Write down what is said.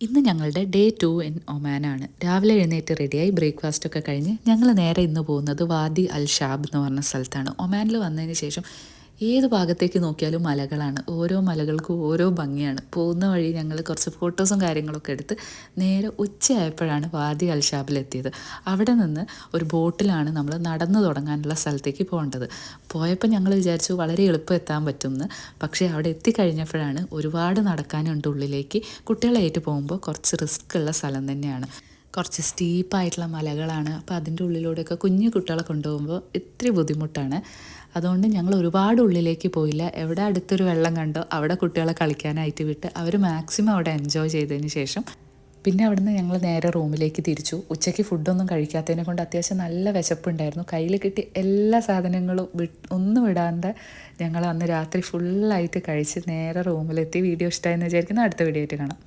ഇന്ന് ഞങ്ങളുടെ day to in ഒമാനാണ് രാവിലെ എഴുന്നേറ്റ് റെഡിയായി ബ്രേക്ക്ഫാസ്റ്റ് ഒക്കെ കഴിഞ്ഞ് ഞങ്ങൾ നേരെ ഇന്ന് പോകുന്നത് വാദി അൽ ഷാബ് എന്ന് പറഞ്ഞ സ്ഥലത്താണ്. ഒമാനിൽ വന്നതിന് ശേഷം ഏത് ഭാഗത്തേക്ക് നോക്കിയാലും മലകളാണ്. ഓരോ മലകൾക്കും ഓരോ ഭംഗിയാണ്. പോകുന്ന വഴി ഞങ്ങൾ കുറച്ച് ഫോട്ടോസും കാര്യങ്ങളൊക്കെ എടുത്ത് നേരെ ഉച്ചയായപ്പോഴാണ് വാദി അൽഷാബിലെത്തിയത് അവിടെ നിന്ന് ഒരു ബോട്ടിലാണ് നമ്മൾ നടന്നു തുടങ്ങാനുള്ള സ്ഥലത്തേക്ക് പോകേണ്ടത്. പോയപ്പോൾ ഞങ്ങൾ വിചാരിച്ചു വളരെ എളുപ്പം എത്താൻ പറ്റുമെന്ന് പക്ഷേ അവിടെ എത്തിക്കഴിഞ്ഞപ്പോഴാണ് ഒരുപാട് നടക്കാനുണ്ട് ഉള്ളിലേക്ക്. കുട്ടികളായിട്ട് പോകുമ്പോൾ കുറച്ച് റിസ്ക് ഉള്ള സ്ഥലം തന്നെയാണ്. കുറച്ച് സ്റ്റീപ്പായിട്ടുള്ള മലകളാണ്. അപ്പോൾ അതിന്റെ ഉള്ളിലൂടെയൊക്കെ കുഞ്ഞു കുട്ടികളെ കൊണ്ടുപോകുമ്പോൾ ഇത്തിരി ബുദ്ധിമുട്ടാണ്. അതുകൊണ്ട് ഞങ്ങൾ ഒരുപാട് ഉള്ളിലേക്ക് പോയില്ല. എവിടെ അടുത്തൊരു വെള്ളം കണ്ടോ അവിടെ കുട്ടികളെ കളിക്കാനായിട്ട് വിട്ട് അവർ മാക്സിമം അവിടെ എൻജോയ് ചെയ്തതിന് ശേഷം പിന്നെ അവിടുന്ന് ഞങ്ങൾ നേരെ റൂമിലേക്ക് തിരിച്ചു. ഉച്ചയ്ക്ക് ഫുഡൊന്നും കഴിക്കാത്തതിനെ കൊണ്ട് അത്യാവശ്യം നല്ല വിശപ്പുണ്ടായിരുന്നു. കയ്യിൽ കിട്ടി എല്ലാ സാധനങ്ങളും വി ഒന്നും വിടാണ്ട് ഞങ്ങൾ അന്ന് രാത്രി ഫുള്ളായിട്ട് കഴിച്ച് നേരെ റൂമിലെത്തി. വീഡിയോ ഇഷ്ടമായെന്ന് വിചാരിക്കുന്നു. അടുത്ത വീഡിയോ ആയിട്ട് കാണാം.